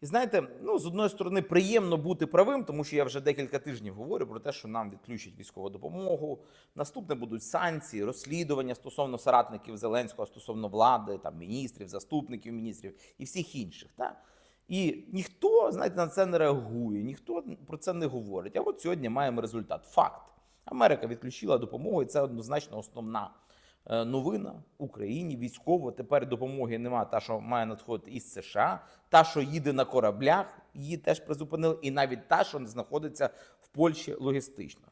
І знаєте, ну з одної сторони, приємно бути правим, тому що я вже декілька тижнів говорю про те, що нам відключать військову допомогу. Наступне будуть санкції, розслідування стосовно соратників Зеленського, стосовно влади, там міністрів, заступників міністрів і всіх інших. Та? І ніхто, знаєте, на це не реагує, ніхто про це не говорить. А от сьогодні маємо результат. Факт. Америка відключила допомогу, і це однозначно основна новина Україні. Військово тепер допомоги немає. Та, що має надходити із США, та, що їде на кораблях, її теж призупинили, і навіть та, що знаходиться в Польщі логістично.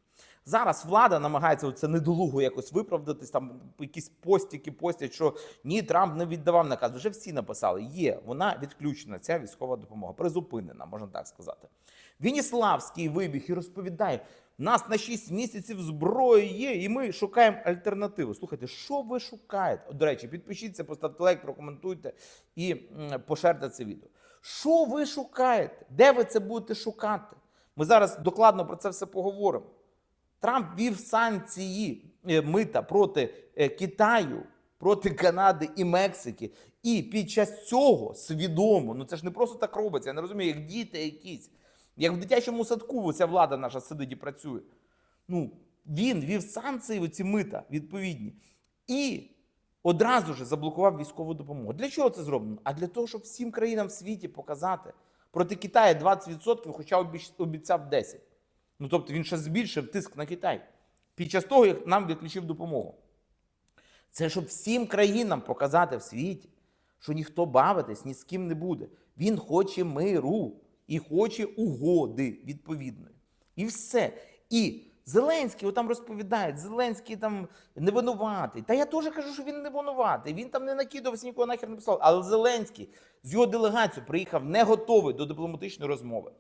Зараз влада намагається це недолуго якось виправдатись. Там якісь постіки постять, що ні, Трамп не віддавав наказ. Вже всі написали. Є вона відключена. Ця військова допомога призупинена, можна так сказати. Вініславський вибіг і розповідає: нас на 6 місяців зброї є, і ми шукаємо альтернативу. Слухайте, що ви шукаєте? До речі, підпишіться, поставте лайк, прокоментуйте і поширте це відео. Що ви шукаєте? Де ви це будете шукати? Ми зараз докладно про це все поговоримо. Трамп вів санкції е, мита проти е, Китаю, проти Канади і Мексики. І під час цього свідомо, ну це ж не просто так робиться. Я не розумію, як діти якісь, як в дитячому садку ця влада наша сидить і працює. Ну, він вів санкції, ці мита відповідні, і одразу ж заблокував військову допомогу. Для чого це зроблено? А для того, щоб всім країнам в світі показати проти Китаю 20%, хоча обіцяв 10%. Ну тобто він ще збільшив тиск на Китай під час того, як нам відключив допомогу. Це щоб всім країнам показати в світі, що ніхто бавитись ні з ким не буде. Він хоче миру і хоче угоди відповідної. І все. І Зеленський там розповідає, Зеленський там не винуватий. Та я теж кажу, що він не винуватий. Він там не накидався, нікого нахер не писав. Але Зеленський з його делегацією приїхав не готовий до дипломатичної розмови.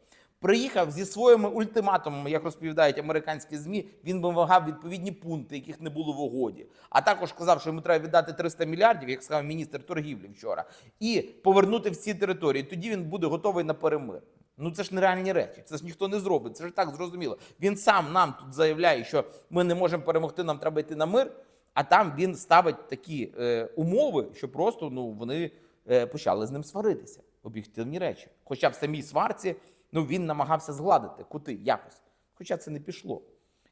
Приїхав зі своїми ультиматумами, як розповідають американські змі. Він вимагав відповідні пункти, яких не було в угоді. А також сказав, що йому треба віддати 300 мільярдів, як сказав міністр торгівлі вчора, і повернути всі території. Тоді він буде готовий на перемир. Ну це ж нереальні речі. Це ж ніхто не зробить. Це ж так зрозуміло. Він сам нам тут заявляє, що ми не можемо перемогти, нам треба йти на мир. А там він ставить такі е, умови, що просто ну вони е, почали з ним сваритися. Об'єктивні речі. Хоча в самій сварці ну він намагався згладити кути якось. Хоча це не пішло.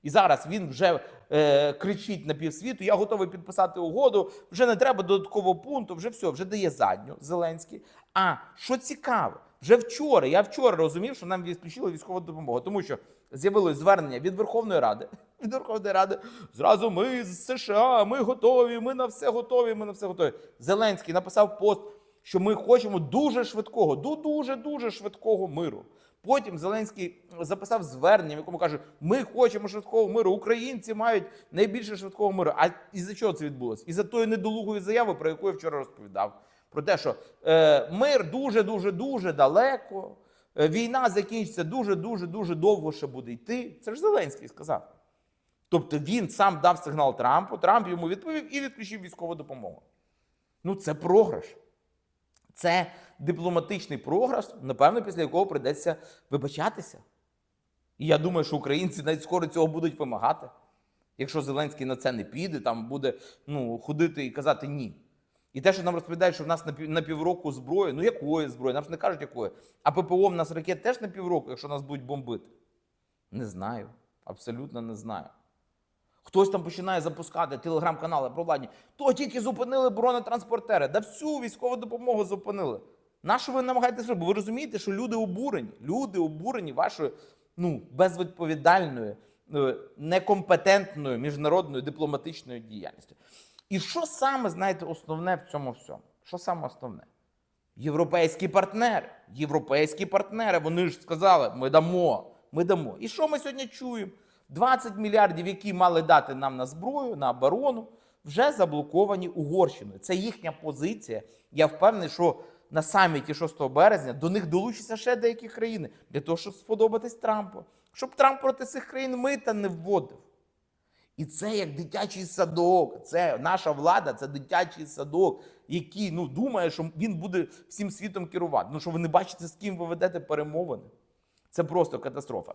І зараз він вже е, кричить на півсвіту: я готовий підписати угоду. Вже не треба додаткового пункту, вже все, вже дає задню Зеленський. А що цікаво, вже вчора, я вчора розумів, що нам відключили військову допомогу, тому що з'явилось звернення від Верховної Ради. Від Верховної Ради зразу ми з США, ми готові, ми на все готові. Ми на все готові. Зеленський написав пост, що ми хочемо дуже швидкого, дуже дуже швидкого миру. Потім Зеленський записав звернення, в якому каже: Ми хочемо швидкого миру. Українці мають найбільше швидкого миру. А із-за чого це відбулося? Із-за тої недолугої заяви, про яку я вчора розповідав. Про те, що е, мир дуже, дуже, дуже далеко. е, Війна закінчиться дуже, дуже, дуже довго ще буде йти. Це ж Зеленський сказав. Тобто він сам дав сигнал Трампу, Трамп йому відповів і відключив військову допомогу. Ну, це програш. Це дипломатичний програш, напевно, після якого прийдеться вибачатися. І я думаю, що українці навіть скоро цього будуть вимагати. Якщо Зеленський на це не піде, там буде ну, ходити і казати ні. І те, що нам розповідають, що в нас на півроку зброї, ну якої зброї? Нам ж не кажуть, якої. А ППО в нас ракет теж на півроку, якщо нас будуть бомбити. Не знаю. Абсолютно не знаю. Хтось там починає запускати телеграм-канали про владні. То тільки зупинили бронетранспортери. Да всю військову допомогу зупинили. На що ви намагаєтесь робити? Ви розумієте, що люди обурені. Люди обурені вашою ну, безвідповідальною, е, некомпетентною міжнародною дипломатичною діяльністю. І що саме, знаєте, основне в цьому всьому? Що саме основне? Європейські партнери. Європейські партнери, вони ж сказали, ми дамо, ми дамо. І що ми сьогодні чуємо? 20 мільярдів, які мали дати нам на зброю, на оборону, вже заблоковані Угорщиною. Це їхня позиція. Я впевнений, що на саміті 6 березня до них долучаться ще деякі країни для того, щоб сподобатись Трампу. Щоб Трамп проти цих країн мита не вводив. І це як дитячий садок. Це наша влада, це дитячий садок, який ну, думає, що він буде всім світом керувати. Ну що ви не бачите, з ким ви ведете перемовини? Це просто катастрофа.